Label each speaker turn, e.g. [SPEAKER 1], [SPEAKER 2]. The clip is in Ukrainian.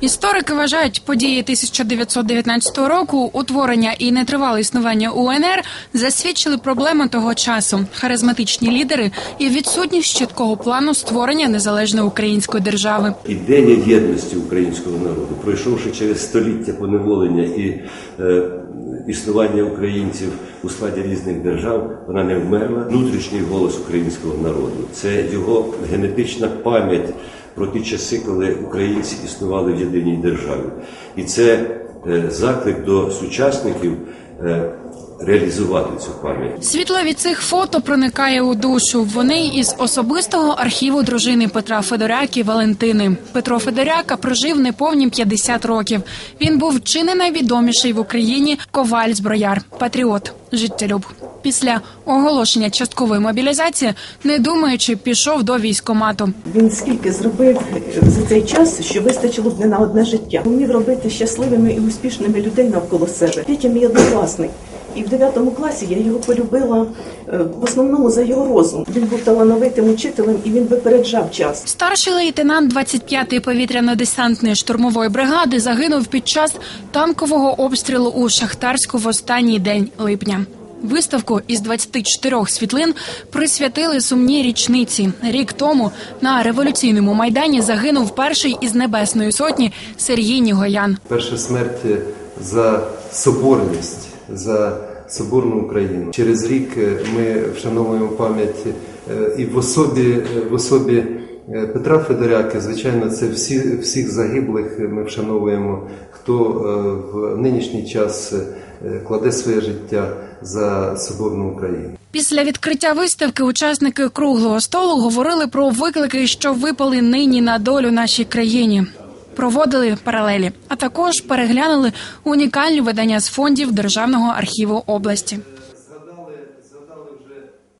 [SPEAKER 1] Історики вважають, події 1919 року, утворення і нетривале існування УНР засвідчили проблеми того часу, харизматичні лідери і відсутність чіткого плану створення незалежної української держави.
[SPEAKER 2] Ідея єдності українського народу, пройшовши через століття поневолення і е, існування українців у складі різних держав, вона не вмерла. Внутрішній голос українського народу це його генетична пам'ять про ті часи, коли українці існували в єдиній державі, і це е, заклик до сучасників. Реалізувати цю пам'ять
[SPEAKER 1] Світло від цих фото проникає у душу. Вони із особистого архіву дружини Петра Федоряки Валентини. Петро Федоряка прожив неповні 50 років. Він був чи не найвідоміший в Україні коваль зброяр, патріот, життєлюб. Після оголошення часткової мобілізації, не думаючи, пішов до військомату.
[SPEAKER 3] Він скільки зробив за цей час, що вистачило б не на одне життя. Вмів робити щасливими і успішними людей навколо себе. Петя мій однокласник. І в 9 класі я його полюбила е, в основному за його розум. Він був талановитим учителем і він випереджав час.
[SPEAKER 1] Старший лейтенант 25-ї повітряно-десантної штурмової бригади загинув під час танкового обстрілу у Шахтарську в останній день липня. Виставку із 24 світлин присвятили сумній річниці. Рік тому на революційному майдані загинув перший із небесної сотні Сергій Нігоян.
[SPEAKER 4] Перша смерть за соборність, за соборну Україну. Через рік е, ми вшановуємо пам'ять е, і в особі, е, в особі Петра Федоряки, звичайно, це всі, всіх загиблих ми вшановуємо, хто в нинішній час кладе своє життя за соборну Україну.
[SPEAKER 1] Після відкриття виставки учасники круглого столу говорили про виклики, що випали нині на долю нашій країні. Проводили паралелі, а також переглянули унікальні видання з фондів Державного архіву області.